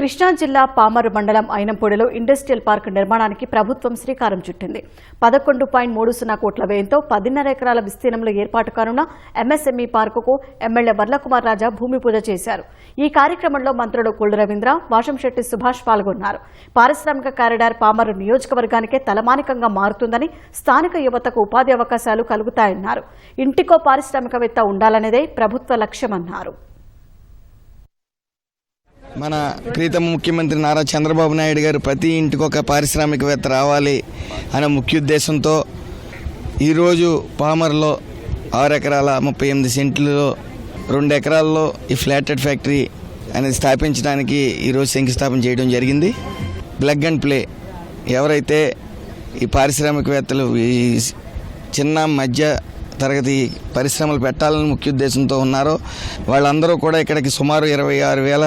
కృష్ణా జిల్లా పామరు మండలం అయినంపూడిలో industrial park నిర్మాణానికి ప్రభుత్వం శ్రీకారం చుట్టింది. పదకొండు పాయింట్ మూడు సున్నా కోట్ల వ్యయంతో పదిన్నర ఎకరాల విస్తీర్ణంలో ఏర్పాటు కానున్న ఎంఎస్ఎంఈ పార్కుకు ఎమ్మెల్యే వర్లకుమార్ రాజా భూమి పూజ చేశారు. ఈ కార్యక్రమంలో మంత్రులు కుళ్ళు రవీంద్ర వాషంశెట్టి సుభాష్ పాల్గొన్నారు. పారిశ్రామిక కారిడార్ పామరు నియోజకవర్గానికే తలమానికంగా మారుతుందని స్థానిక యువతకు ఉపాధి అవకాశాలు కలుగుతాయన్నారు. ఇంటికో పారిశ్రామికవేత్త ఉండాలనేదే ప్రభుత్వ లక్ష్యమన్నారు. మన ప్రీతమ ముఖ్యమంత్రి నారా చంద్రబాబు నాయుడు గారు ప్రతి ఇంటికి ఒక పారిశ్రామికవేత్త రావాలి అనే ముఖ్య ఉద్దేశంతో ఈరోజు పామర్లో ఆరు ఎకరాల ముప్పై ఎనిమిది సెంట్లలో రెండు ఎకరాల్లో ఈ ఫ్లాటెడ్ ఫ్యాక్టరీ అనేది స్థాపించడానికి ఈరోజు శంకుస్థాపన చేయడం జరిగింది. Plug and play. ఎవరైతే ఈ పారిశ్రామికవేత్తలు ఈ చిన్న మధ్య తరగతి పరిశ్రమలు పెట్టాలని ముఖ్య ఉద్దేశంతో ఉన్నారో. వాళ్ళందరూ కూడా ఇక్కడికి సుమారు ఇరవై ఆరు వేల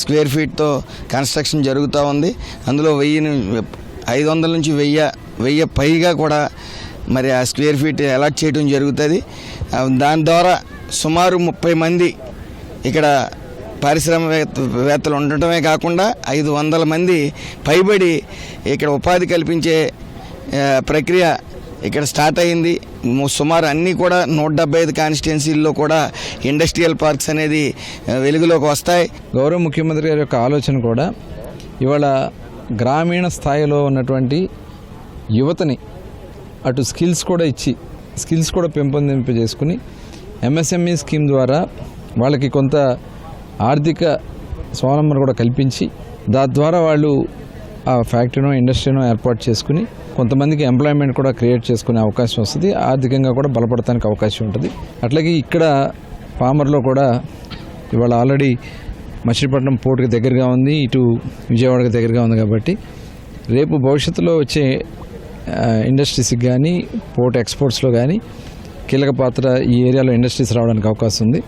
స్క్వేర్ ఫీట్తో కన్స్ట్రక్షన్ జరుగుతూ ఉంది. అందులో వెయ్యి ఐదు వందల నుంచి వెయ్యి వెయ్యి పైగా కూడా మరి ఆ స్క్వేర్ ఫీట్ అలాట్ చేయడం జరుగుతుంది. దాని ద్వారా సుమారు ముప్పై మంది ఇక్కడ పారిశ్రామికవేత్తలు ఉండటమే కాకుండా ఐదు వందల మంది పైబడి ఇక్కడ ఉపాధి కల్పించే ప్రక్రియ ఇక్కడ స్టార్ట్ అయింది. సుమారు అన్నీ కూడా నూట డెబ్బై ఐదు కాన్స్టిట్యున్సీల్లో కూడా ఇండస్ట్రియల్ పార్క్స్ అనేది వెలుగులోకి వస్తాయి. గౌరవ ముఖ్యమంత్రి గారి యొక్క ఆలోచన కూడా ఇవాళ గ్రామీణ స్థాయిలో ఉన్నటువంటి యువతని అటు స్కిల్స్ కూడా ఇచ్చి స్కిల్స్ కూడా పెంపొందింపజేసుకుని ఎంఎస్ఎంఈ స్కీమ్ ద్వారా వాళ్ళకి కొంత ఆర్థిక స్వావలంబన కూడా కల్పించి దాని ద్వారా వాళ్ళు ఆ ఫ్యాక్టరీనో ఇండస్ట్రీనో ఏర్పాటు చేసుకుని కొంతమందికి ఎంప్లాయ్మెంట్ కూడా క్రియేట్ చేసుకునే అవకాశం వస్తుంది. ఆర్థికంగా కూడా బలపడటానికి అవకాశం ఉంటుంది. అట్లాగే ఇక్కడ పామర్లో కూడా ఇవాళ ఆల్రెడీ మచిలీపట్నం పోర్టుకి దగ్గరగా ఉంది. ఇటు విజయవాడకి దగ్గరగా ఉంది కాబట్టి రేపు భవిష్యత్తులో వచ్చే ఇండస్ట్రీస్కి కానీ పోర్ట్ ఎక్స్పోర్ట్స్లో కానీ కీలక పాత్ర ఈ ఏరియాలో ఇండస్ట్రీస్ రావడానికి అవకాశం ఉంది.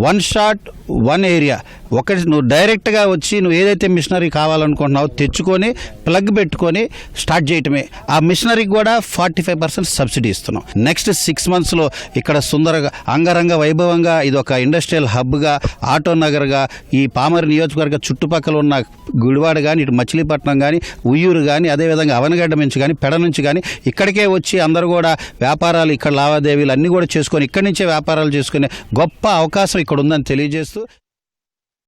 వన్ షాట్ వన్ ఏరియా ఒకటి నువ్వు డైరెక్ట్గా వచ్చి నువ్వు ఏదైతే మిషనరీ కావాలనుకుంటున్నావో తెచ్చుకొని ప్లగ్ పెట్టుకొని స్టార్ట్ చేయటమే. ఆ మిషనరీకి కూడా ఫార్టీ ఫైవ్ పర్సెంట్ సబ్సిడీ ఇస్తున్నాం నెక్స్ట్ సిక్స్ మంత్స్లో ఇక్కడ సుందరగా అంగరంగ వైభవంగా ఇది ఒక ఇండస్ట్రియల్ హబ్గా ఆటో నగర్గా ఈ పామర్ నియోజకవర్గ చుట్టుపక్కల ఉన్న గుడివాడ కానీ ఇటు మచిలీపట్నం కానీ ఉయ్యూరు కానీ అదేవిధంగా అవనగడ్డ నుంచి కానీ పెడ నుంచి కానీ ఇక్కడికే వచ్చి అందరూ కూడా వ్యాపారాలు ఇక్కడ లావాదేవీలు అన్నీ కూడా చేసుకొని ఇక్కడి నుంచే వ్యాపారాలు చేసుకునే గొప్ప అవకాశం ఇక్కడ ఉందని తెలియజేస్తూ